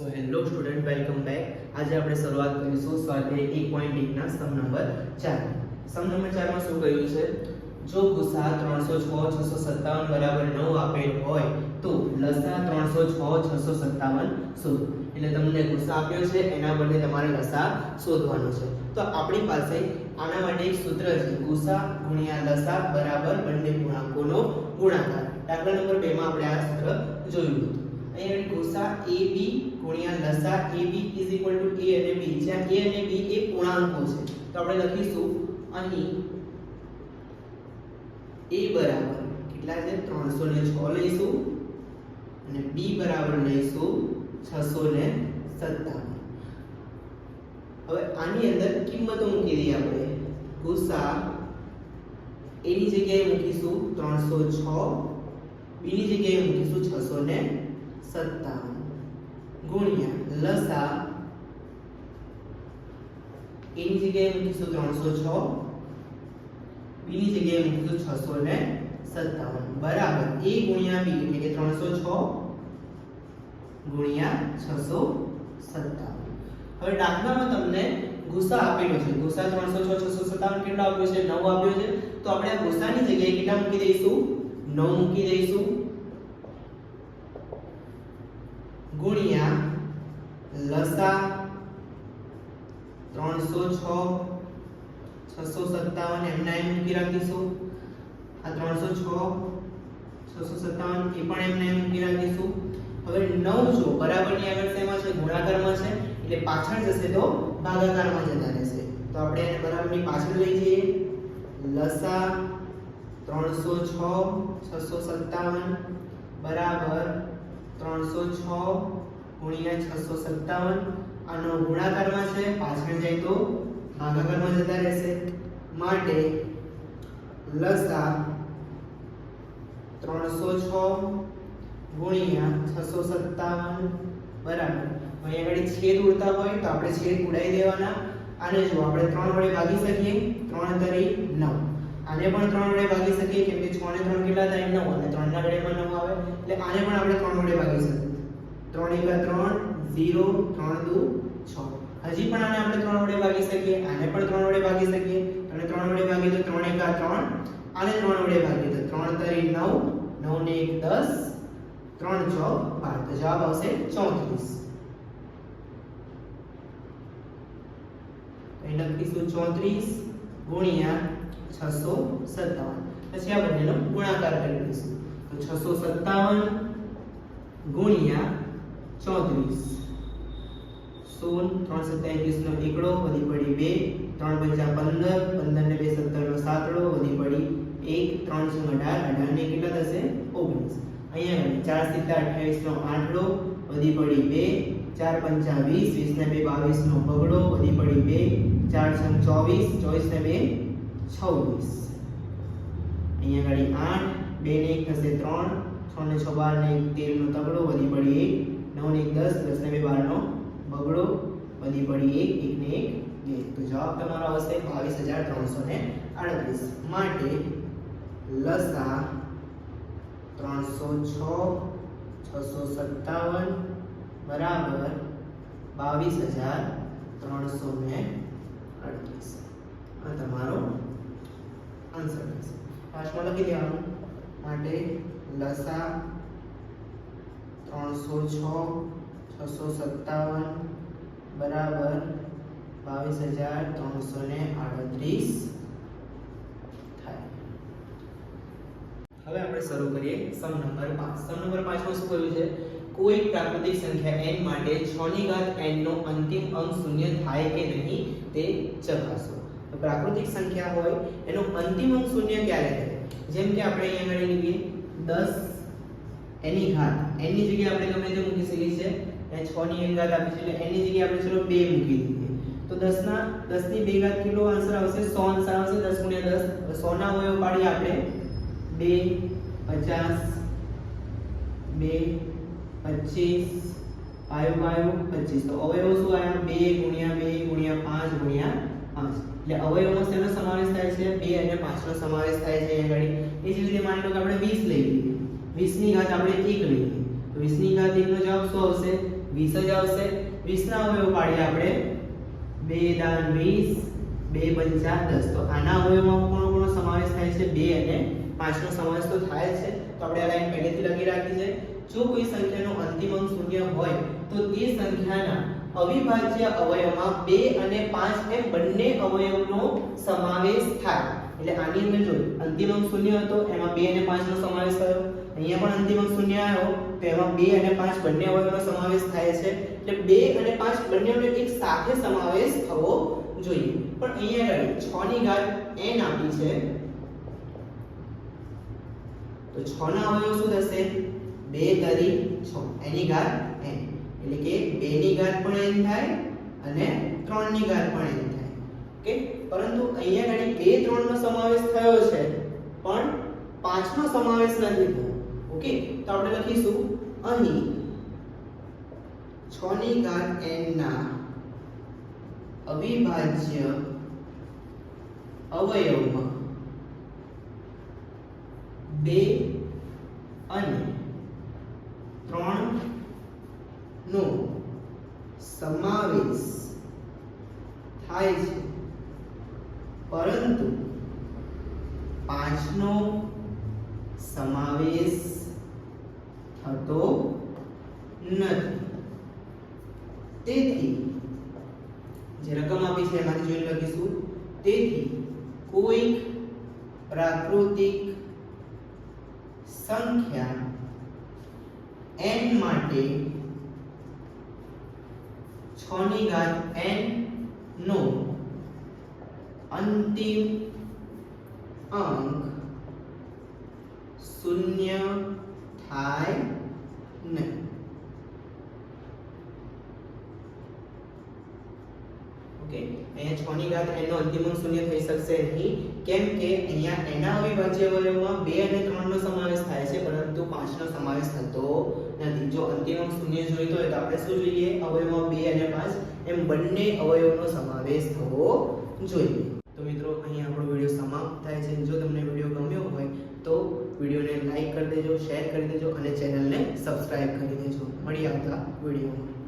So hello student welcome back આજે આપણે શરૂઆત કરીશું સ્વાધ્યાય એક પોઈન્ટ એકના સમ નંબર ચાર સમ નંબર ચારમાં શું કહ્યું છે? જો ગુસા ત્રણસો છ, છસો સત્તાવન બરાબર નવ આપેલ હોય, તો લસા ત્રણસો છ, છસો સત્તાવન શોધો. એટલે તમને ગુસા આપ્યો છે, એના બદલે તમારે લસા શોધવાનો છે. તો આપણી પાસે આના માટે એક સૂત્ર છે, ગુસા ગુણ્યા લસા બરાબર બંને ગુણાંકોનો ગુણાકાર. દાખલા નંબર 2 માં આપણે આ સૂત્ર જોયું હતું. AB ગુણ્યા લસા AB a અને b. જ્યાં a અને b એ પૂર્ણાંકો છે. તો આપણે લખીશું અહીં a બરાબર કેટલા છે? 306 લઈશું અને b બરાબર લઈશું 657 હવે આની અંદર કિંમતો મૂકી દઈએ આપણે. ગુસા a ની જગ્યાએ મૂકીશું 306 b ની જગ્યાએ મૂકીશું 657 ગુણ્યા લસા. એની ની જગ્યાએ મૂકીશું ત્રણસો છ. બીની જગ્યાએ મૂકીશું 657 બરાબર. એ ગુણ્યા બી એટલે કે 306 ગુણ્યા 657 હવે દાખલામાં તમને ગુસા આપેલો છે. ગુસા 306 657 કેટલો આપ્યો છે? નવ આપ્યો છે. તો આપણે આ ગુસાની જગ્યાએ કેટલા મૂકી દઈશું? નવ મૂકી દઈશું. ગુણ્યા લસા 306 657 એમના એમ મૂકી રાખીશું. આ 306 657 એ પણ એમને એમ મૂકી રાખીશું. હવે નવ જો બરાબરની આગળ શેમાં છે? ગુણાકારમાં છે. એટલે પાછળ જશે તો ભાગાકારમાં જતા રહેશે. તો આપણે એને બરાબરની પાછળ લઈ જઈએ. લસા 306 657 બરાબર 306 ગુણ્યા 657 આનો ગુણાકારમાં છે, પાછળ જાય તો ભાગાકારમાં જતા રહેશે. માટે લસા 306 ગુણ્યા 657 બરાબર. અહીં આગળ છેદ ઉડતા હોય તો આપણે છેદ ઉડાઈ દેવાના. આને જો આપણે ત્રણ વડે ભાગી શકીએ, ત્રણ તરી 9 આને પણ 3 વડે ભાગી શકીએ કેમ કે 6 ને 3 કેટલા થાય? 9 અને 3 ના નવ 9 આવે. એટલે આને પણ આપણે 3 વડે ભાગી શકીએ. 3 એકા 3 0 3 દુ 6 હજી પણ આને આપણે 3 વડે ભાગી શકીએ. આને પણ 3 વડે ભાગી શકીએ. અને 3 વડે ભાગીએ તો 3 એકા 3 આને 3 વડે ભાગીએ તો 3 તરી 9 9 ને 1 10 3 6 12 તો જવાબ આવશે 34 અહીં લખીશું 34 ગુણ્યા 657 પછી આ ગુણાકાર કરી દઈશું તો 657 ગુણ્યા 34 સોળ ત્રણ સત્તા એકવીસ એકડો, વધી પડી બે, ત્રણ પંચા પંદર પંદર ને બે સત્તરનો સાતડો, વધી પડી એક ત્રણ અઢાર અઢાર ને કેટલા ઓગણીસ. અહીંયા ચાર સિત્તા અઠ્યાવીસ નો આઠડો, વધી પડી બે, ચાર પંચા વીસ વીસ ને બે બાવીસ નો બગડો વધી પડી બે, ચાર છ ચોવીસ ચોવીસ ને બે છવ્વીસ. અહીંયા આગળ આઠ, બે ને એક થશે ત્રણ ત્રણ ને છ બાર ને એક તેર નો તગડો, વધી પડી એક, નવ ને એક દસ દસ ને બે બાર નો બગડો, વધી પડી એક એક ને એક બે. તો જવાબ તમારો આવશે બાવીસ હજાર ત્રણસો ને આડત્રીસ. માટે લસા ત્રણસો છ, છસો સત્તાવન બરાબર બાવીસ હજાર ત્રણસો ને અડત્રીસ આ તમારો આન્સર થશે પાછમાં લખી દેવાનું. માટે લસા ત્રણસો છ, છસો સત્તાવન, બરાબર બાવીસ હજાર ત્રણસો ને આડત્રીસ થાય. હવે આપણે શરૂ કરીએ સમ નંબર પાંચ. સમ નંબર પાંચમાં શું કહ્યું છે? કોઈ પ્રાકૃતિક સંખ્યા n માટે 6 ની ઘાત n નો અંતિમ અંક શૂન્ય થાય કે નહીં તે ચકાસો. પ્રાકૃતિક સંખ્યા હોય, એનો અંતિમ અંક શૂન્ય ક્યારે થાય જેમ કે આપણે અહીંયા આગળ લઈએ 10 એની ઘાત. n ની જગ્યાએ આપણે ગમે તે મૂકી શકીએ છીએ. અને 6 ની આપી છે, એટલે n ની જગ્યાએ આપણે ચલો 2 મૂકી દઈએ. તો 10 ના 10 ની બે ઘાત કેટલો આન્સર આવશે? 100 આન્સર આવશે 10 ગુણ્યા 10 100 ના અવયવ પાડીએ આપણે. 2 50 2 25 પાયો પાયો 25 તો અવયવો શું આયા? 2 ગુણ્યા 2 ગુણ્યા 5 ગુણ્યા 5 એટલે અવયવમાં શેનો સમાવેશ થાય છે? 2 અને 5 નો સમાવેશ થાય છે, અહીંયા આગળ. એ જ રીતે માની લો કે આપણે 20 લઈ લઈએ 20 ની ઘાત આપણે 1 લઈએ તો 20 ની ઘાત 1 નો જવાબ શું આવશે? વીસ જ આવશે. વીસના અવયવ પાડીએ આપણે બે દાન વીસ, બે પંચા દસ. તો આના અવયવમાં કોનો કોનો સમાવેશ થાય છે? બે અને પાંચનો સમાવેશ તો થાય છે. તો આપણે આ લાઈન પહેલેથી લખી રાખી છે. જો કોઈ સંખ્યાનો અંતિમ અંક શૂન્ય હોય, તો તે સંખ્યાના અવિભાજ્ય અવયવમાં બે અને પાંચ એમ બંને અવયવનો સમાવેશ થાય. એટલે આની અંદર જો અંતિમ અંક શૂન્ય હતો, એમાં બે અને પાંચનો સમાવેશ થયો. અહીંયા પણ અંતિમ અંક શૂન્ય આવ્યો, તો એમાં બે અને પાંચ બંને અવયવનો સમાવેશ થાય છે. એટલે બે અને પાંચ બંનેનો એક સાથે સમાવેશ થવો જોઈએ. પણ અહીંયા આગળ 6 ની ઘાત n આપી છે. તો 6 ના અવયવ શું થશે? 2 તરી 6 એની ઘાત n. એટલે કે 2 ની ઘાત પણ n થાય અને 3 ની ઘાત પણ n થાય. ઓકે? પરંતુ અહીંયા ઘણી 2 3 નો સમાવેશ થયો છે, પણ 5 નો સમાવેશ નથી થયો. ઓકે? તો આપણે લખીશું. અહીં 6 ની ઘાત n ના અવિભાજ્ય અવયવમાં 2 પરંતુ પાંચનો સમાવેશ થતો નથી તેથી જે રકમ આપી છે એમાંથી જોઈને લખીશું તેથી કોઈક પ્રાકૃતિક સંખ્યા n માટે 6 ની ઘાત n નો અંતિમ અંક શૂન્ય થાય નહીં. ઓકે, અહીંયા 6 ની ઘાત n નો અંતિમ શૂન્ય થઈ શકશે નહીં. કેમ અહીંયા એના અવિભાજ્ય અવયવમાં 2 અને 3 નો સમાવેશ થાય છે, પરંતુ 5 નો સમાવેશ થતો નથી. જો અંતિમ શૂન્ય જોઈતો હોય તો આપણે શું જોઈએ? અવયવમાં 2 અને 5 એમ બંને અવયવોનો સમાવેશ થવો જોઈએ. તો મિત્રો અહીંયા આપણો વીડિયો સમાપ્ત થાય છે. જો તમને વીડિયો ગમ્યો હોય, તો વિડીયોને લાઇક કરી દેજો, શેર કરી દેજો અને ચેનલને સબસ્ક્રાઇબ કરી દેજો. મળી આવતા વિડિયોમાં.